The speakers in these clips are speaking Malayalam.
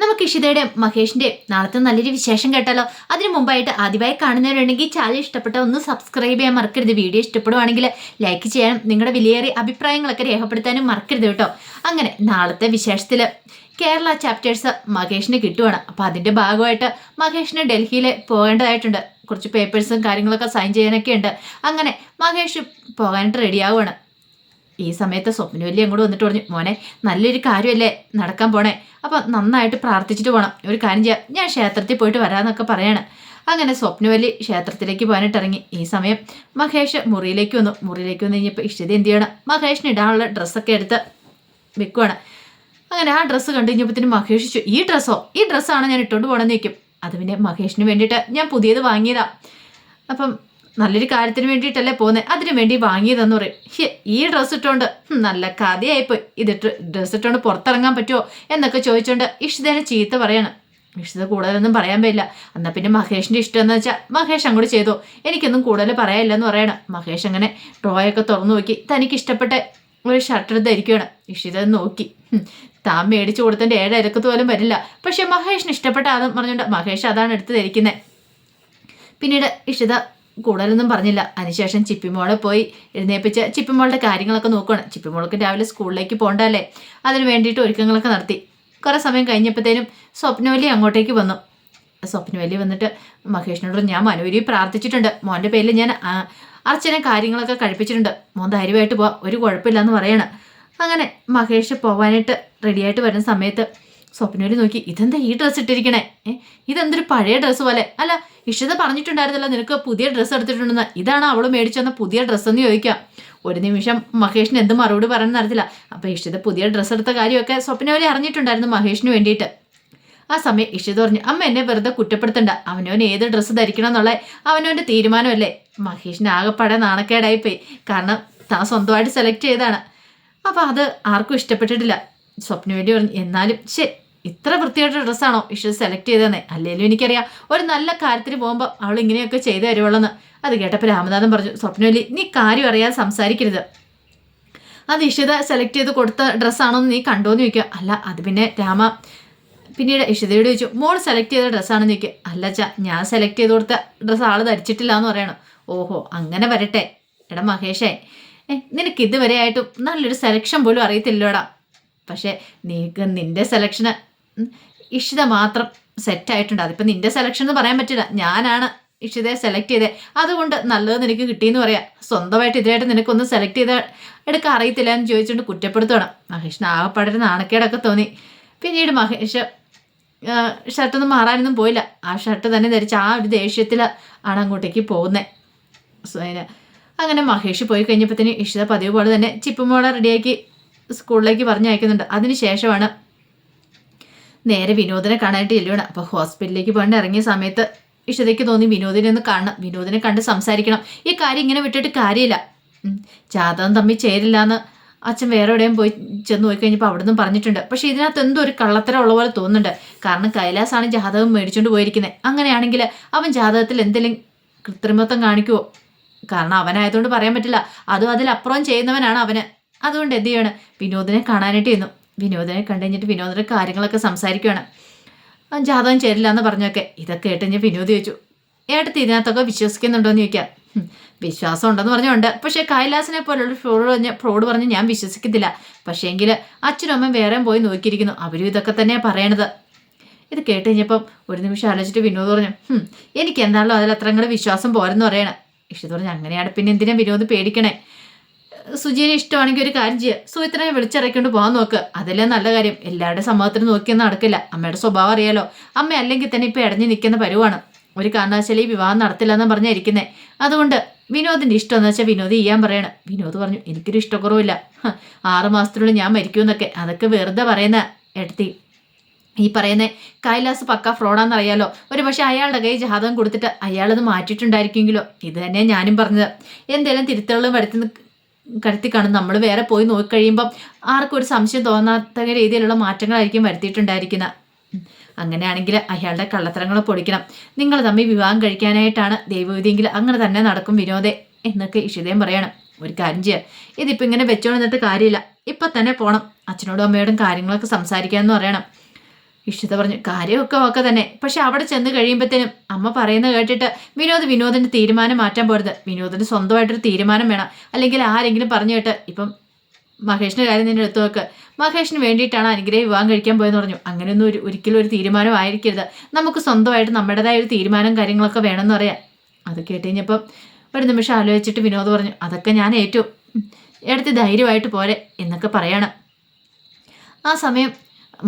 നമുക്ക് ഇഷിതയുടെയും മഹേഷിന്റെ നാളത്തെ നല്ലൊരു വിശേഷം കേട്ടാലോ? അതിനു മുമ്പായിട്ട് ആദ്യമായി കാണുന്നവരുണ്ടെങ്കിൽ ചാനൽ ഇഷ്ടപ്പെട്ട ഒന്ന് സബ്സ്ക്രൈബ് ചെയ്യാൻ മറക്കരുത്. വീഡിയോ ഇഷ്ടപ്പെടുവാണെങ്കിൽ ലൈക്ക് ചെയ്യാനും നിങ്ങളുടെ വിലയേറിയ അഭിപ്രായങ്ങളൊക്കെ രേഖപ്പെടുത്താനും മറക്കരുത് കേട്ടോ. അങ്ങനെ നാളത്തെ വിശേഷത്തിൽ കേരള ചാപ്റ്റേഴ്സ് മഹേഷിന് കിട്ടുവാണ്. അപ്പോൾ അതിന്റെ ഭാഗമായിട്ട് മഹേഷിന് ഡൽഹിയിൽ പോകേണ്ടതായിട്ടുണ്ട്. കുറച്ച് പേപ്പേഴ്സും കാര്യങ്ങളൊക്കെ സൈൻ ചെയ്യാനൊക്കെ ഉണ്ട്. അങ്ങനെ മഹേഷ് പോകാനായിട്ട് റെഡിയാവുകയാണ് ഈ സമയത്ത് സ്വപ്നവല്ലി അങ്ങോട്ട് വന്നിട്ട് പറഞ്ഞു മോനെ നല്ലൊരു കാര്യമല്ലേ നടക്കാൻ പോണേ. അപ്പം നന്നായിട്ട് പ്രാർത്ഥിച്ചിട്ട് പോകണം ഒരു കാര്യം ചെയ്യാം. ഞാൻ ക്ഷേത്രത്തിൽ പോയിട്ട് വരാമെന്നൊക്കെ പറയാണ്. അങ്ങനെ സ്വപ്നവല്ലി ക്ഷേത്രത്തിലേക്ക് പോകാനായിട്ട് ഇറങ്ങി. ഈ സമയം മഹേഷ് മുറിയിലേക്ക് വന്നു. മുറിയിലേക്ക് വന്നു കഴിഞ്ഞപ്പോൾ ഇഷ്ടത എന്ത് ചെയ്യണം? മഹേഷിന് ഇടാനുള്ള ഡ്രസ്സൊക്കെ എടുത്ത് വെക്കുവാണ്. അങ്ങനെ ആ ഡ്രസ്സ് കണ്ടു കഴിഞ്ഞപ്പോഴത്തേനും മഹേഷ് ഈ ഡ്രസ്സോ? ഈ ഡ്രസ്സാണ് ഞാൻ ഇട്ടുകൊണ്ട് പോകണമെന്ന് നിൽക്കും അത് പിന്നെ മഹേഷിന് വേണ്ടിയിട്ട് ഞാൻ പുതിയത് വാങ്ങിയതാണ് അപ്പം നല്ലൊരു കാര്യത്തിന് വേണ്ടിയിട്ടല്ലേ പോകുന്നത് അതിനു വേണ്ടി വാങ്ങിയതെന്ന് പറയും. ഈ ഡ്രസ്സ് ഇട്ടോണ്ട്. നല്ല കഥയായിപ്പോയി. ഇതിട്ട് ഡ്രസ്സ് ഇട്ടോണ്ട് പുറത്തിറങ്ങാൻ പറ്റുമോ എന്നൊക്കെ ചോദിച്ചുകൊണ്ട് ഇഷിതേനെ ചീത്ത പറയാണ്. ഇഷിത കൂടുതലൊന്നും പറയാൻ പറ്റില്ല എന്നാൽ പിന്നെ മഹേഷിന്റെ ഇഷ്ടം എന്ന് വെച്ചാൽ മഹേഷ് അങ്ങോട്ട് ചെയ്തോ. എനിക്കൊന്നും കൂടുതൽ പറയാനില്ലെന്ന് പറയണം. മഹേഷ് അങ്ങനെ ഡ്രോയൊക്കെ തുറന്നു നോക്കി. തനിക്ക് ഇഷ്ടപ്പെട്ട ഒരു ഷർട്ട് ധരിക്കുകയാണ് ഇഷിത നോക്കി. താൻ മേടിച്ചു കൊടുത്തതിന്റെ ഏഴ് പോലും വരില്ല. പക്ഷെ മഹേഷിന് ഇഷ്ടപ്പെട്ട ആദ്യം പറഞ്ഞുകൊണ്ട് മഹേഷ് അതാണ് എടുത്ത് ധരിക്കുന്നത് പിന്നീട് ഇഷിത കൂടുതലൊന്നും പറഞ്ഞില്ല. അതിനുശേഷം ചിപ്പിമോളെ പോയി എഴുന്നേപ്പിച്ച് ചിപ്പിമോളുടെ കാര്യങ്ങളൊക്കെ നോക്കുകയാണ് ചിപ്പിമോൾക്ക് രാവിലെ സ്കൂളിലേക്ക് പോകണ്ടല്ലേ അതിന് വേണ്ടിയിട്ട് ഒരുക്കങ്ങളൊക്കെ നടത്തി. കുറേ സമയം കഴിഞ്ഞപ്പോഴത്തേനും സ്വപ്നവലി അങ്ങോട്ടേക്ക് വന്നു. സ്വപ്നവലി വന്നിട്ട് മഹേഷിനോട് ഞാൻ മനോരി പ്രാർത്ഥിച്ചിട്ടുണ്ട്. മോന്റെ പേരിൽ ഞാൻ അർച്ചന കാര്യങ്ങളൊക്കെ കഴിപ്പിച്ചിട്ടുണ്ട്. മോൻ ധൈര്യമായിട്ട് പോവാം. ഒരു കുഴപ്പമില്ലെന്ന് പറയണം. അങ്ങനെ മഹേഷ് പോവാനായിട്ട് റെഡിയായിട്ട് വരുന്ന സമയത്ത് സ്വപ്നവല്ലി നോക്കി ഇതെന്താ ഈ ഡ്രസ്സ് ഇട്ടിരിക്കണേ? ഏ ഇതെന്തൊരു പഴയ ഡ്രസ്സ് പോലെ. അല്ല ഇഷിത പറഞ്ഞിട്ടുണ്ടായിരുന്നല്ലോ നിനക്ക് പുതിയ ഡ്രസ്സ് എടുത്തിട്ടുണ്ടെന്ന്. ഇതാണ് അവൾ മേടിച്ചു വന്ന പുതിയ ഡ്രസ്സെന്ന് ചോദിക്കാം. ഒരു നിമിഷം മഹേഷിന് എന്ത് മറുപടി പറയാൻ നടത്തില്ല അപ്പോൾ ഇഷിത പുതിയ ഡ്രസ്സ് എടുത്ത കാര്യമൊക്കെ സ്വപ്നവലി അറിഞ്ഞിട്ടുണ്ടായിരുന്നു മഹേഷിന് വേണ്ടിയിട്ട്. ആ സമയം ഇഷിത പറഞ്ഞു അമ്മ എന്നെ വെറുതെ കുറ്റപ്പെടുത്തണ്ട. അവനവൻ ഏത് ഡ്രസ്സ് ധരിക്കണം എന്നുള്ള അവനവന്റെ തീരുമാനമല്ലേ. മഹേഷിന് ആകെപ്പാടെ നാണക്കേടായിപ്പോയി. കാരണം താൻ സ്വന്തമായിട്ട് സെലക്ട് ചെയ്തതാണ്. അപ്പോൾ അത് ആർക്കും ഇഷ്ടപ്പെട്ടിട്ടില്ല. സ്വപ്നവേണ്ടി പറഞ്ഞു എന്നാലും ശരി ഇത്ര വൃത്തിയായിട്ട് ഡ്രസ്സാണോ ഇഷ സെലക്ട് ചെയ്തതെന്നെ അല്ലെങ്കിലും എനിക്കറിയാം. ഒരു നല്ല കാര്യത്തിന് പോകുമ്പോൾ അവൾ ഇങ്ങനെയൊക്കെ ചെയ്തു തരുവുള്ളെന്ന് അത് കേട്ടപ്പോൾ രാമനാഥൻ പറഞ്ഞു സ്വപ്നവലി നീ കാര്യം അറിയാതെ സംസാരിക്കരുത്. അത് ഇഷിത സെലക്ട് ചെയ്ത് കൊടുത്ത ഡ്രസ്സാണോ എന്ന് നീ കണ്ടോന്ന് ചോദിക്കുക അല്ല അത് പിന്നെ രാമ പിന്നീട് ഇഷിതയോട് ചോദിച്ചു മോൾ സെലക്ട് ചെയ്ത ഡ്രസ്സാണെന്ന് ചോദിക്കുക അല്ല ചാ ഞാൻ സെലക്ട് ചെയ്ത് കൊടുത്ത ഡ്രസ്സ് ആൾ ധരിച്ചിട്ടില്ല എന്ന് പറയണം. ഓഹോ അങ്ങനെ വരട്ടെ. എടാ മഹേഷേ ഏ നിനക്ക് ഇതുവരെ ആയിട്ടും നല്ലൊരു സെലക്ഷൻ പോലും അറിയത്തില്ലോടാ പക്ഷേ നീക്ക് നിന്റെ സെലക്ഷന് ഇഷിത മാത്രം സെറ്റായിട്ടുണ്ട് അതിപ്പോൾ നിന്റെ സെലക്ഷൻ എന്ന് പറയാൻ പറ്റില്ല. ഞാനാണ് ഇഷിതയെ സെലക്ട് ചെയ്തേ. അതുകൊണ്ട് നല്ലത് നിനക്ക് കിട്ടിയെന്ന് പറയാം. സ്വന്തമായിട്ട് ഇതിനായിട്ട് നിനക്കൊന്ന് സെലക്ട് ചെയ്ത എടുക്കാൻ അറിയത്തില്ല എന്ന് ചോദിച്ചുകൊണ്ട് കുറ്റപ്പെടുത്തണം മഹേഷിന് ആവപ്പാടൊരു നാണക്കേടൊക്കെ തോന്നി. പിന്നീട് മഹേഷ് ഷർട്ടൊന്നും മാറാനൊന്നും പോയില്ല. ആ ഷർട്ട് തന്നെ ധരിച്ച് ആ ഒരു ദേഷ്യത്തിൽ ആണ് അങ്ങോട്ടേക്ക് പോകുന്നത് അങ്ങനെ മഹേഷ് പോയി കഴിഞ്ഞപ്പോഴത്തേന് ഇഷിത പതിവ് പോലെ തന്നെ ചിപ്പുമോളെ റെഡിയാക്കി സ്കൂളിലേക്ക് പറഞ്ഞയക്കുന്നുണ്ട്. അതിന് ശേഷമാണ് നേരെ വിനോദിനെ കാണാനായിട്ട് ചെല്ലുകയാണ് അപ്പോൾ ഹോസ്പിറ്റലിലേക്ക് പോകേണ്ട ഇറങ്ങിയ സമയത്ത് ഇഷ്ടതയ്ക്ക് തോന്നി വിനോദിനെ ഒന്ന് കാണണം. വിനോദിനെ കണ്ട് സംസാരിക്കണം. ഈ കാര്യം ഇങ്ങനെ വിട്ടിട്ട് കാര്യമില്ല. ജാതകം തമ്മിൽ ചേരില്ല എന്ന് അച്ഛൻ വേറെ എവിടെയും പോയി ചെന്ന് പോയി കഴിഞ്ഞപ്പോൾ അവിടെ നിന്നും പറഞ്ഞിട്ടുണ്ട്. പക്ഷേ ഇതിനകത്ത് എന്തോ ഒരു കള്ളത്തരം ഉള്ള പോലെ തോന്നുന്നുണ്ട്. കാരണം കൈലാസാണ് ജാതകം മേടിച്ചുകൊണ്ട് പോയിരിക്കുന്നത് അങ്ങനെയാണെങ്കിൽ അവൻ ജാതകത്തിൽ എന്തെങ്കിലും കൃത്രിമത്വം കാണിക്കുമോ കാരണം അവനായതുകൊണ്ട് പറയാൻ പറ്റില്ല. അതും അതിലപ്പുറം ചെയ്യുന്നവനാണ് അവന്. അതുകൊണ്ട് എന്ത് ചെയ്യാണ്? വിനോദിനെ കാണാനായിട്ട് ചെന്നു. വിനോദിനെ കണ്ടു കഴിഞ്ഞിട്ട് കാര്യങ്ങളൊക്കെ സംസാരിക്കുകയാണ് ജാതകം ചേരില്ല എന്ന് പറഞ്ഞൊക്കെ. ഇതൊക്കെ കേട്ട് ഞാൻ വിനോദ് ചോദിച്ചു ഏട്ടത്തി ഇതിനകത്തൊക്കെ വിശ്വസിക്കുന്നുണ്ടോ എന്ന് ചോദിക്കാം. വിശ്വാസം ഉണ്ടെന്ന് പറഞ്ഞുണ്ട് പക്ഷേ കൈലാസിനെ പോലുള്ള ഫ്രോഡ് പറഞ്ഞ ഫ്രോഡ് പറഞ്ഞ് ഞാൻ വിശ്വസിക്കത്തില്ല. പക്ഷേ എങ്കിൽ അച്ഛനും അമ്മയും വേറെ പോയി നോക്കിയിരിക്കുന്നു. അവരും ഇതൊക്കെ തന്നെയാണ് പറയണത്. ഇത് കേട്ട് കഴിഞ്ഞപ്പം ഒരു നിമിഷം ആലോചിച്ചിട്ട് വിനോദ് പറഞ്ഞു എനിക്ക് എന്താണല്ലോ അതിൽ അത്ര വിശ്വാസം പോരെന്ന് പറയണേ. ഇഷ്ടത്തോടെ അങ്ങനെയാണ് പിന്നെ എന്തിനാ വിനോദ് പേടിക്കണേ? സുജീനെ ഇഷ്ടമാണെങ്കിൽ ഒരു കാര്യം ചെയ്യുക സുഹിത്രനെ വിളിച്ചിറക്കിക്കൊണ്ട് പോകാൻ നോക്ക്. അതല്ലേ നല്ല കാര്യം. എല്ലാവരുടെ സമ്മതത്തിന് നോക്കിയൊന്നും നടക്കില്ല. അമ്മയുടെ സ്വഭാവം അറിയാലോ. അമ്മ അല്ലെങ്കിൽ തന്നെ ഇപ്പം ഇടഞ്ഞു നിൽക്കുന്ന പരുവാണ്. ഒരു കാരണവശാലും ഈ വിവാഹം നടത്തില്ലെന്ന് പറഞ്ഞിരിക്കുന്നത് അതുകൊണ്ട് വിനോദിന്റെ ഇഷ്ടം എന്ന് വെച്ചാൽ വിനോദ് ചെയ്യാൻ പറയണം. വിനോദ് പറഞ്ഞു എനിക്കൊരു ഇഷ്ടക്കുറവില്ല. ആറ് മാസത്തിനുള്ളിൽ ഞാൻ മരിക്കുമെന്നൊക്കെ. അതൊക്കെ വെറുതെ പറയുന്ന എടുത്തി. ഈ പറയുന്ന കൈലാസ് പക്ക ഫ്രോഡാണെന്നറിയാലോ ഒരു പക്ഷേ അയാളുടെ കൈ ജാതകം കൊടുത്തിട്ട് അയാളത് മാറ്റിയിട്ടുണ്ടായിരിക്കുമെങ്കിലോ? ഇത് തന്നെ ഞാനും പറഞ്ഞത്. എന്തെങ്കിലും തിരുത്തലുകളും വരുത്തി കരുത്തി കാണും നമ്മൾ വേറെ പോയി നോക്കിക്കഴിയുമ്പം ആർക്കും ഒരു സംശയം തോന്നാത്ത രീതിയിലുള്ള മാറ്റങ്ങളായിരിക്കും വരുത്തിയിട്ടുണ്ടായിരിക്കുന്നത്. അങ്ങനെയാണെങ്കിൽ അയാളുടെ കള്ളത്തരങ്ങൾ പൊടിക്കണം. നിങ്ങൾ തമ്മിൽ വിവാഹം കഴിക്കാനായിട്ടാണ് ദൈവവിധിയെങ്കിൽ അങ്ങനെ തന്നെ നടക്കും വിനോദേ എന്നൊക്കെ ഇഷിതയും പറയണം. ഒരു കാര്യം ചെയ്യുക ഇതിപ്പോൾ ഇങ്ങനെ വെച്ചോണ്ടിട്ട് കാര്യമില്ല. ഇപ്പം തന്നെ പോണം. അച്ഛനോടും അമ്മയോടും കാര്യങ്ങളൊക്കെ സംസാരിക്കാമെന്ന് പറയണം. ഇഷിത പറഞ്ഞു കാര്യമൊക്കെ ഒക്കെ തന്നെ. പക്ഷെ അവിടെ ചെന്ന് കഴിയുമ്പോഴത്തേനും അമ്മ പറയുന്നത് കേട്ടിട്ട് വിനോദ് വിനോദിന്റെ തീരുമാനം മാറ്റാൻ പോരുത്. വിനോദിന് സ്വന്തമായിട്ടൊരു തീരുമാനം വേണം. അല്ലെങ്കിൽ ആരെങ്കിലും പറഞ്ഞു കേട്ട് ഇപ്പം മഹേഷിന്റെ കാര്യം നിന്നെ അടുത്ത് നോക്ക്. മഹേഷിന് വേണ്ടിയിട്ടാണ് അനുഗ്രഹ വിവാഹം കഴിക്കാൻ പോയെന്ന് പറഞ്ഞു. അങ്ങനെയൊന്നും ഒരു ഒരിക്കലും ഒരു തീരുമാനം ആയിരിക്കരുത്. നമുക്ക് സ്വന്തമായിട്ട് നമ്മുടേതായ ഒരു തീരുമാനം കാര്യങ്ങളൊക്കെ വേണമെന്ന് പറയാം. അത് കേട്ട് കഴിഞ്ഞപ്പം ഒരു നിമിഷം ആലോചിച്ചിട്ട് വിനോദ് പറഞ്ഞു അതൊക്കെ ഞാൻ ഏറ്റു. എടുത്ത് ധൈര്യമായിട്ട് പോരെ എന്നൊക്കെ പറയണം. ആ സമയം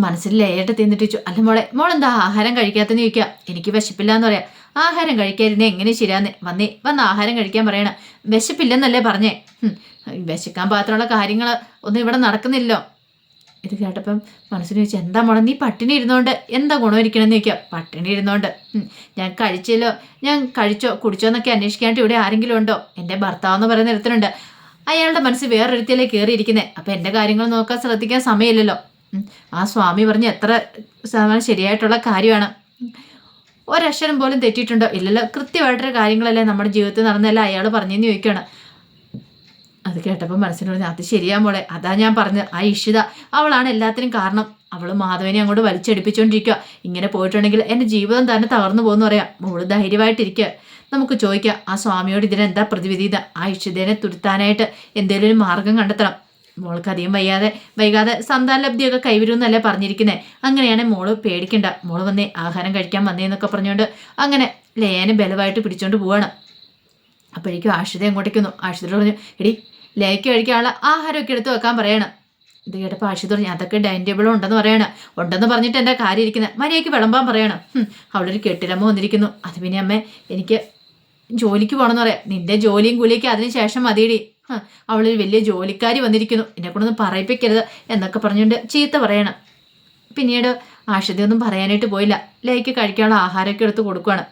മനസ്സിൽ ലേട്ട് തിന്നിട്ടിച്ചു. അല്ല മോളെ മോളെന്താ ആഹാരം കഴിക്കാത്തെന്ന് ചോദിക്കുക? എനിക്ക് വിശപ്പില്ല എന്ന് പറയാം. ആഹാരം കഴിക്കാതിരുന്ന എങ്ങനെ ശരിയാന്ന്? വന്നേ വന്ന് ആഹാരം കഴിക്കാൻ പറയണം. വിശപ്പില്ലെന്നല്ലേ പറഞ്ഞേ? വിശക്കാൻ പാത്രമുള്ള കാര്യങ്ങൾ ഒന്നും ഇവിടെ നടക്കുന്നില്ലോ ഇത് കേട്ടപ്പം മനസ്സിന് ചോദിച്ചു എന്താ മോളെ നീ പട്ടിണി ഇരുന്നോണ്ട് എന്താ ഗുണമിരിക്കണമെന്ന് ചോദിക്കുക? പട്ടിണി ഇരുന്നോണ്ട്. ഞാൻ കഴിച്ചല്ലോ ഞാൻ കഴിച്ചോ കുടിച്ചോ എന്നൊക്കെ അന്വേഷിക്കാനായിട്ട് ഇവിടെ ആരെങ്കിലും ഉണ്ടോ? എന്റെ ഭർത്താവെന്ന് പറയുന്ന ഒരുത്തനുണ്ട്. അയാളുടെ മനസ്സ് വേറൊരുത്തിലേ കയറിയിരിക്കുന്നത് അപ്പം എന്റെ കാര്യങ്ങൾ നോക്കാൻ ശ്രദ്ധിക്കാൻ സമയമില്ലല്ലോ. ആ സ്വാമി പറഞ്ഞ് എത്ര ശതമാനം ശരിയായിട്ടുള്ള കാര്യമാണ്. ഒരക്ഷരം പോലും തെറ്റിയിട്ടുണ്ടോ? ഇല്ലല്ലോ. കൃത്യമായിട്ടൊരു കാര്യങ്ങളല്ലേ നമ്മുടെ ജീവിതത്തിൽ നടന്നല്ല അയാൾ പറഞ്ഞെന്ന് ചോദിക്കുകയാണ് അത് കേട്ടപ്പോൾ മനസ്സിന് പറഞ്ഞു അത് ശരിയാ മോളെ. അതാ ഞാൻ പറഞ്ഞത്. ആ ഇഷിത അവളാണ് എല്ലാത്തിനും കാരണം. അവൾ മാധവനെ അങ്ങോട്ട് വലിച്ചടിപ്പിച്ചുകൊണ്ടിരിക്കുക ഇങ്ങനെ പോയിട്ടുണ്ടെങ്കിൽ എന്റെ ജീവിതം തന്നെ തകർന്നു പോകുന്നു പറയാം. മോൾ ധൈര്യമായിട്ടിരിക്കുക നമുക്ക് ചോദിക്കാം ആ സ്വാമിയോട് ഇതിനെന്താ പ്രതിവിധി? ആ ഇഷിതേനെ തുരുത്താനായിട്ട് എന്തെങ്കിലും മാർഗം കണ്ടെത്തണം. മോൾക്ക് അധികം വയ്യാതെ വൈകാതെ സന്താനലബ്ധിയൊക്കെ കൈവരുമെന്നല്ലേ പറഞ്ഞിരിക്കുന്നത് അങ്ങനെയാണ് മോൾ പേടിക്കണ്ട. മോൾ വന്നേ ആഹാരം കഴിക്കാൻ വന്നേന്നൊക്കെ പറഞ്ഞുകൊണ്ട് അങ്ങനെ ലയനെ ബലമായിട്ട് പിടിച്ചോണ്ട് പോവാണ്. അപ്പോഴേക്കും ആഷിത എങ്ങോട്ടേക്കുന്നു ആഷിതയോട് പറഞ്ഞു എടി ലേക്ക് കഴിക്കാനുള്ള ആഹാരമൊക്കെ എടുത്ത് വെക്കാൻ പറയണം. ഇത് കേട്ടപ്പോൾ ആഷിത പറഞ്ഞു അതൊക്കെ ഡൈനിങ് ടേബിൾ ഉണ്ടെന്ന് പറയണം. ഉണ്ടെന്ന് പറഞ്ഞിട്ട് എന്റെ കാര്യം ഇരിക്കുന്നത് മര്യാദയ്ക്ക് വിളമ്പാൻ പറയണം. അവളൊരു കെട്ടിടമ്മ വന്നിരിക്കുന്നു. അത് പിന്നെ അമ്മേ എനിക്ക് ജോലിക്ക് പോകണമെന്ന് പറയാം. നിന്റെ ജോലിയും കൂലിയൊക്കെ അതിന് ശേഷം മതിയടി. അവളൊരു വലിയ ജോലിക്കാരി വന്നിരിക്കുന്നു. എന്നെ കൊണ്ടൊന്നും പറയിപ്പിക്കരുത് എന്നൊക്കെ പറഞ്ഞുകൊണ്ട് ചീത്ത പറയണം. പിന്നീട് ആഷിതയൊന്നും പറയാനായിട്ട് പോയില്ല. ലൈക്ക് കഴിക്കാനുള്ള ആഹാരമൊക്കെ എടുത്ത് കൊടുക്കുകയാണ്.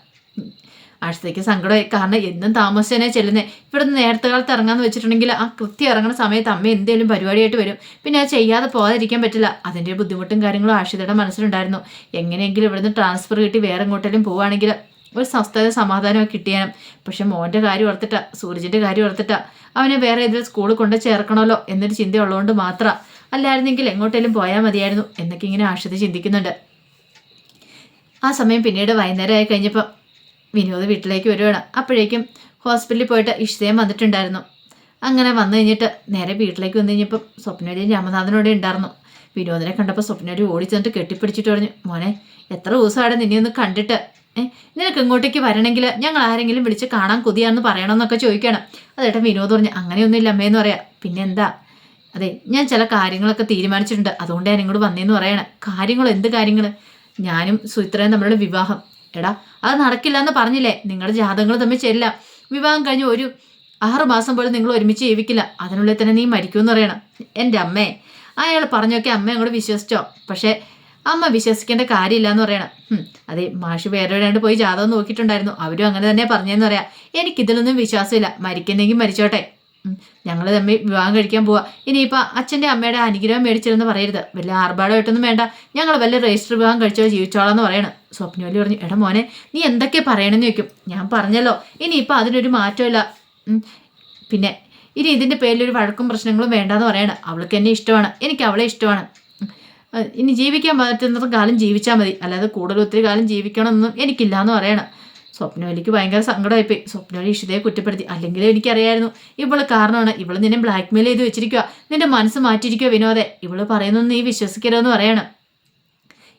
ആഷിതയ്ക്ക് സങ്കടമായി. കാരണം എന്നും താമസിച്ചേനെ ചെല്ലുന്നത് ഇവിടുന്ന് നേരത്തെ കാലത്ത് ഇറങ്ങാന്ന് വെച്ചിട്ടുണ്ടെങ്കിൽ ആ കൃത്യം ഇറങ്ങുന്ന സമയത്ത് അമ്മ എന്തെങ്കിലും പരിപാടിയായിട്ട് വരും. പിന്നെ അത് ചെയ്യാതെ പോകാതിരിക്കാൻ പറ്റില്ല. അതിന്റെ ബുദ്ധിമുട്ടും കാര്യങ്ങളും ആഷിതയുടെ മനസ്സിലുണ്ടായിരുന്നു. എങ്ങനെയെങ്കിലും ഇവിടുന്ന് ട്രാൻസ്ഫർ കിട്ടി വേറെ എങ്ങോട്ടെങ്കിലും പോവുകയാണെങ്കിൽ ഒരു സ്വസ്ഥത സമാധാനമൊക്കെ കിട്ടിയാനും. പക്ഷെ മോന്റെ കാര്യം ഓർത്തിട്ട സൂരജിന്റെ കാര്യം ഓർത്തിട്ട. അവനെ വേറെ ഏതെങ്കിലും സ്കൂളിൽ കൊണ്ട് ചേർക്കണമല്ലോ എന്നൊരു ചിന്ത ഉള്ളതുകൊണ്ട് മാത്രം. അല്ലായിരുന്നെങ്കിൽ എങ്ങോട്ടേലും പോയാൽ മതിയായിരുന്നു എന്നൊക്കെ ഇങ്ങനെ ആശ്രിതി ചിന്തിക്കുന്നുണ്ട്. ആ സമയം പിന്നീട് വൈകുന്നേരം ആയി കഴിഞ്ഞപ്പോൾ വിനോദ് വീട്ടിലേക്ക് വരുവാണ്. അപ്പോഴേക്കും ഹോസ്പിറ്റലിൽ പോയിട്ട് ഇഷ്ടയും വന്നിട്ടുണ്ടായിരുന്നു. അങ്ങനെ വന്നു കഴിഞ്ഞിട്ട് നേരെ വീട്ടിലേക്ക് വന്നു കഴിഞ്ഞപ്പം സ്വപ്നവരിയും രാമനാഥനോടെ ഉണ്ടായിരുന്നു. വിനോദിനെ കണ്ടപ്പോൾ സ്വപ്നവരി ഓടി കെട്ടിപ്പിടിച്ചിട്ട് പറഞ്ഞു മോനെ എത്ര ദിവസമാണ് നിന്നെ ഒന്ന് കണ്ടിട്ട്? നിനക്ക് ഇങ്ങോട്ടേക്ക് വരണമെങ്കിൽ ഞങ്ങൾ ആരെങ്കിലും വിളിച്ച് കാണാൻ കൊതിയാന്ന് പറയണമെന്നൊക്കെ ചോദിക്കണം. അതേട്ടൻ വിനോദ് പറഞ്ഞു അങ്ങനെയൊന്നും അമ്മയെന്ന് പറയാം. പിന്നെ എന്താ അതെ ഞാൻ ചില കാര്യങ്ങളൊക്കെ തീരുമാനിച്ചിട്ടുണ്ട്. അതുകൊണ്ട് ഞാൻ ഇങ്ങോട്ട് വന്നേന്ന് പറയണേ. കാര്യങ്ങൾ എന്ത് കാര്യങ്ങൾ ഞാനും സുത്രയും തമ്മിലുള്ള വിവാഹം. എടാ അത് നടക്കില്ല എന്ന് പറഞ്ഞില്ലേ? നിങ്ങളുടെ ജാതകങ്ങൾ തമ്മിൽ ചെല്ല വിവാഹം കഴിഞ്ഞ് ഒരു ആറ് മാസം പോലും നിങ്ങൾ ഒരുമിച്ച് ജീവിക്കില്ല. അതിനുള്ളിൽ തന്നെ നീ മരിക്കുമെന്ന് പറയണം. എന്റെ അമ്മേ അയാൾ പറഞ്ഞൊക്കെ അമ്മ അങ്ങോട്ട് വിശ്വസിച്ചോ? പക്ഷേ അമ്മ വിശ്വസിക്കേണ്ട കാര്യമില്ല എന്ന് പറയണം അതെ മാഷ് വേറെ എവിടെയാണ്ട് പോയി ജാതകം നോക്കിയിട്ടുണ്ടായിരുന്നു. അവരും അങ്ങനെ തന്നെ പറഞ്ഞെന്ന് പറയാം. എനിക്കിതിലൊന്നും വിശ്വാസമില്ല. മരിക്കുന്നെങ്കിൽ മരിച്ചോട്ടെ. ഞങ്ങൾ തമ്മിൽ വിവാഹം കഴിക്കാൻ പോവാ. ഇനിയിപ്പോൾ അച്ഛന്റെ അമ്മയുടെ അനുഗ്രഹം മേടിച്ചിരുന്ന് പറയരുത്. വലിയ ആർഭാടമായിട്ടൊന്നും വേണ്ട. ഞങ്ങൾ വലിയ രജിസ്റ്റർ വിവാഹം കഴിച്ചോ ജീവിച്ചോളാന്ന് പറയണം. സ്വപ്നവലി പറഞ്ഞു എടാ മോനെ നീ എന്തൊക്കെ പറയണമെന്ന് ചോദിക്കും. ഞാൻ പറഞ്ഞല്ലോ. ഇനിയിപ്പോൾ അതിനൊരു മാറ്റമില്ല. പിന്നെ ഇനി ഇതിന്റെ പേരിൽ ഒരു വഴക്കും പ്രശ്നങ്ങളും വേണ്ടാന്ന് പറയണം. അവൾക്ക് എന്നെ ഇഷ്ടമാണ്. എനിക്ക് അവളെ ഇഷ്ടമാണ്. ഇനി ജീവിക്കാൻ പറ്റുന്നത്ര കാലം ജീവിച്ചാൽ മതി. അല്ലാതെ കൂടുതൽ ഒത്തിരി കാലം ജീവിക്കണമെന്നും എനിക്കില്ല എന്ന് പറയണം സ്വപ്നവലിക്ക് ഭയങ്കര സങ്കടമായിപ്പോയി. സ്വപ്നവലി ഇഷിതയെ കുറ്റപ്പെടുത്തി. അല്ലെങ്കിൽ എനിക്കറിയായിരുന്നു. ഇവൾ കാരണമാണ്. ഇവൾ നിന്നെ ബ്ലാക്ക്മെയിൽ ചെയ്ത് വെച്ചിരിക്കുക നിന്റെ മനസ്സ് മാറ്റിയിരിക്കുക വിനോദെ. ഇവൾ പറയുന്നൊന്നും നീ വിശ്വസിക്കരുതെന്ന് പറയണം.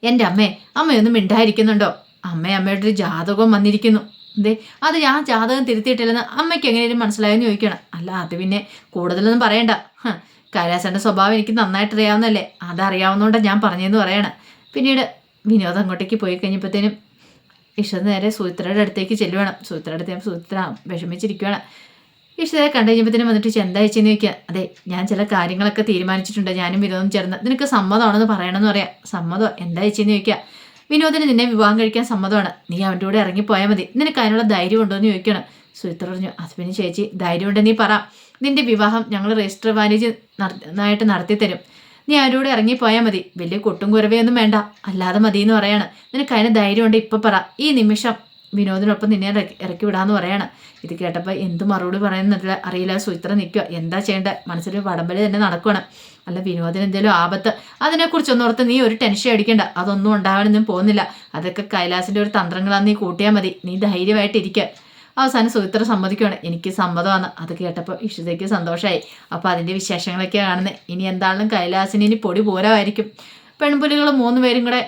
എന്റെ അമ്മേ അമ്മയൊന്നും മിണ്ടായിരിക്കുന്നുണ്ടോ? അമ്മ അമ്മയുടെ ഒരു ജാതകം വന്നിരിക്കുന്നു. എന്തേ അത് ഞാൻ ജാതകം തിരുത്തിയിട്ടില്ലെന്ന് അമ്മയ്ക്ക് എങ്ങനെയും മനസ്സിലായെന്ന് ചോദിക്കണം. അല്ല അത് പിന്നെ കൂടുതലൊന്നും പറയണ്ട. കൈലാസന്റെ സ്വഭാവം എനിക്ക് നന്നായിട്ട് അറിയാവുന്നല്ലേ അതറിയാവുന്നതുകൊണ്ടാണ് ഞാൻ പറഞ്ഞതെന്ന് പറയണം. പിന്നീട് വിനോദ് അങ്ങോട്ടേക്ക് പോയി കഴിഞ്ഞപ്പോഴത്തേനും ഇഷ്ട നേരെ സുമിത്രയുടെ അടുത്തേക്ക് ചെല്ലുവേണം. സുമിത്രയുടെ അടുത്ത് സുമിത്ര വിഷമിച്ചിരിക്കുകയാണ് ഇഷ്ടത്തെ കണ്ടു കഴിഞ്ഞപ്പോഴത്തേനും വന്നിട്ട് "ഇച്ച് എന്താ വെച്ചെന്ന് ചോദിക്കുക? അതെ ഞാൻ ചില കാര്യങ്ങളൊക്കെ തീരുമാനിച്ചിട്ടുണ്ട്. ഞാനും വിനോദം ചേർന്ന്. നിനക്ക് സമ്മതമാണെന്ന് പറയണമെന്ന് പറയാം. സമ്മതം എന്താ വെച്ചെന്ന് ചോദിക്കുക? വിനോദിന് നിന്നെ വിവാഹം കഴിക്കാൻ സമ്മതമാണ്. നീ അവന്റെ കൂടെ ഇറങ്ങിപ്പോയാൽ മതി. നിനക്ക് അതിനുള്ള ധൈര്യം ഉണ്ടോ എന്ന് ചോദിക്കണം സുമിത്ര പറഞ്ഞു പിന്നെ ചേച്ചി ധൈര്യമുണ്ടെന്ന് നീ പറ. നിന്റെ വിവാഹം ഞങ്ങൾ രജിസ്റ്റർ മാരേജ് നന്നായിട്ട് നടത്തി തരും നീ അവരുടെ ഇറങ്ങിപ്പോയാൽ മതി. വലിയ കൊട്ടും കുറവയൊന്നും വേണ്ട. അല്ലാതെ മതി എന്ന് പറയാണ്. നിനക്ക് അതിന് ധൈര്യമുണ്ട് ഇപ്പം പറ. ഈ നിമിഷം വിനോദിനൊപ്പം നിന്നെ ഇറക്കി ഇറക്കി വിടാന്ന് പറയാണ്. ഇത് കേട്ടപ്പോൾ എന്ത് മറുപടി പറയുന്നില്ല അറിയില്ല. സുചിത്ര നിൽക്കുക എന്താ ചെയ്യേണ്ട? മനസ്സിൽ വടമ്പൽ തന്നെ നടക്കുകയാണ് അല്ല വിനോദിന് എന്തെങ്കിലും ആപത്ത്? അതിനെക്കുറിച്ചൊന്നും ഓർത്ത് നീ ഒരു ടെൻഷൻ അടിക്കണ്ട. അതൊന്നും ഉണ്ടാവാനൊന്നും പോകുന്നില്ല. അതൊക്കെ കൈലാസിന്റെ ഒരു തന്ത്രങ്ങളാണ് നീ കൂട്ടിയാൽ മതി. നീ ധൈര്യമായിട്ട് ഇരിക്കുക അവസാനം സുചിത്ര സമ്മതിക്കുകയാണ് എനിക്ക് സമ്മതമാണ്. അത് കേട്ടപ്പോൾ ഇഷിതയ്ക്ക് സന്തോഷമായി അപ്പോൾ അതിന്റെ വിശേഷങ്ങളൊക്കെ കാണുന്നത് ഇനി എന്താണെങ്കിലും കൈലാസിന് ഇനി പൊടി പോരാമായിരിക്കും. പെൺപുലികൾ മൂന്ന് പേരും കൂടെ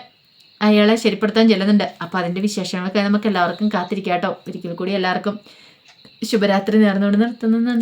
അയാളെ ശരിപ്പെടുത്താൻ ചെല്ലുന്നുണ്ട്. അപ്പോൾ അതിന്റെ വിശേഷങ്ങളൊക്കെ നമുക്ക് എല്ലാവർക്കും കാത്തിരിക്കാം കേട്ടോ ഒരിക്കൽ കൂടി എല്ലാവർക്കും ശുഭരാത്രി നേർന്നുകൊണ്ട് നിർത്തുന്നു.